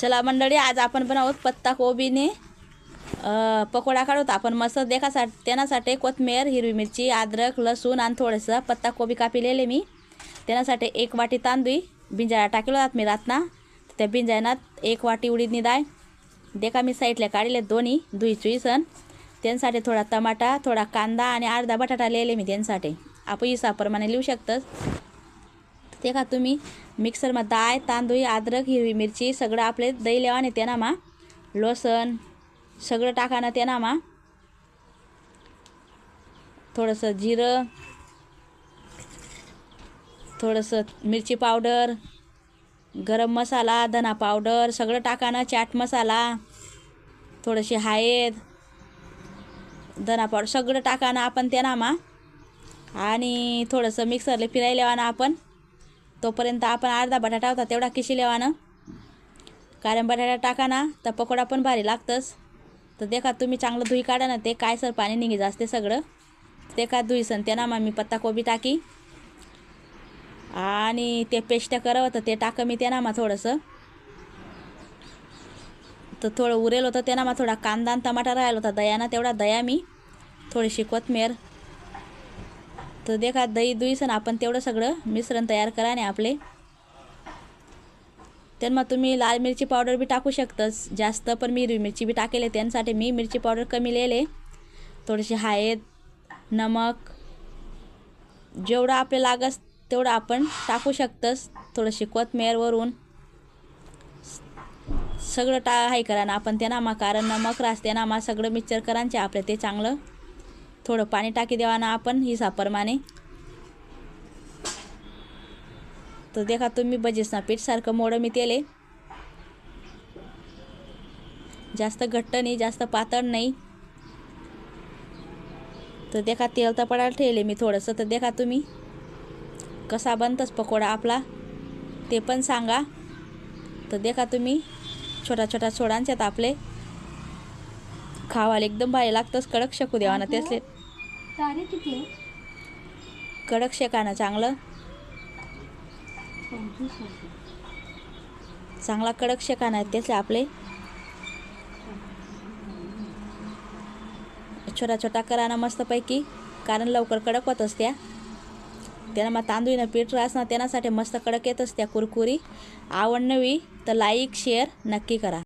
चला मंडळी आज आपण बनवत पत्ता कोबीने. पकोडा काढूत आपण. मस्त देखासाठी त्यासाठी कोथमीर हिरवी मिरची अद्रक लसूण आणि थोडंसं पत्ता कोबी कापिलेले मी. त्यासाठी एक वाटी तांदूळ बिंजाळा टाकलो जात मी रातना. त्या बिंजायनात एक वाटी उडीदनी निदाय देखा मी साईडला काढले दोन्ही दुई चुईसन त्यांसाठी थोडा टमाटा थोडा कांदा आणि अर्धा बटाटा लिहिले मी त्यांसाठी. आपण इसाप्रमाणे लिहू शकतं ते का तुम्ही? मिक्सरमा दाय तांदूळ अद्रक हिरवी मिरची सगळं आपले दही लेवाने त्याना मा लोसन सगळं टाकानं त्याना मा थोडंसं जिरं. थोडंसं मिरची पावडर. गरम मसाला धना पावडर सगळं टाकानं चाट मसाला. थोडीशी हायद धना पावडर सगळं टाकानं आपण ते मा आणि थोडंसं मिक्सरला फिरायला ना आपण. तोपर्यंत आपण अर्धा बटाटा होता तेवढा किशी लेवानं? कारण बटाटा टाका ना तर पकोडा पण भारी लागतंच. तर देखा तुम्ही चांगलं धुई काढा ना ते काय सर पाणी निघी असते सगळं. ते का धुई सन ना मग मी पत्ताकोबी टाकी. आणि ते पेस्ट करावं तर ते टाकं मी त्यांना मग थोडंसं. तर थोडं उरेल होतं त्यांना मग थोडा कांदा आणि टमाटा राहिला होता दयाना तेवढा दया मी. थोडीशी कोथमीर. तर देखा दही दुईसन आपण तेवढं सगळं मिश्रण तयार करा आणि आपले. तर मग तुम्ही लाल मिरची पावडर बी टाकू शकतस. जास्त पण मी हिरवी मिरची बी टाकेले त्यांसाठी मी मिरची पावडर कमी लिहिले. थोडीशी हायत नमक जेवढं आपले लागस तेवढं आपण टाकू शकतस. थोडंशी कोथमेरवरून सगळं टा हाय करा ना आपण त्यांना मा कारण नमक रास त्यांना मा सगळं मिक्सर करायचे आपलं ते चांगलं थोडं पाणी टाकी देवा ना आपण हिसाप्रमाणे तर देखा तुम्ही बजेसना पीठसारखं मोडं मी तेले. जास्त घट्ट नाही जास्त पातळ नाही. तर देखा तेल तर पडायला ठेवले मी थोडंसं तर देखा तुम्ही कसा बनतस पकोडा आपला ते पण सांगा. तर देखा तुम्ही छोटा छोटा सोडांच्यात आपले. खावायला एकदम भारी लागतंच कडक शकू द्यावा ना त्यासले किती कडक शेकानं चांगलं? पंचवीस आहे. चांगला कडक शेकानं आहेत त्याचे आपले. छोटा छोटा करा ना मस्तपैकी कारण लवकर कडक होतच त्या त्यानं मग तांदूळीनं पीठ रास ना त्याच्यासाठी मस्त कडक येतच त्या कुरकुरी. आवड नवी तर लाईक शेअर नक्की करा.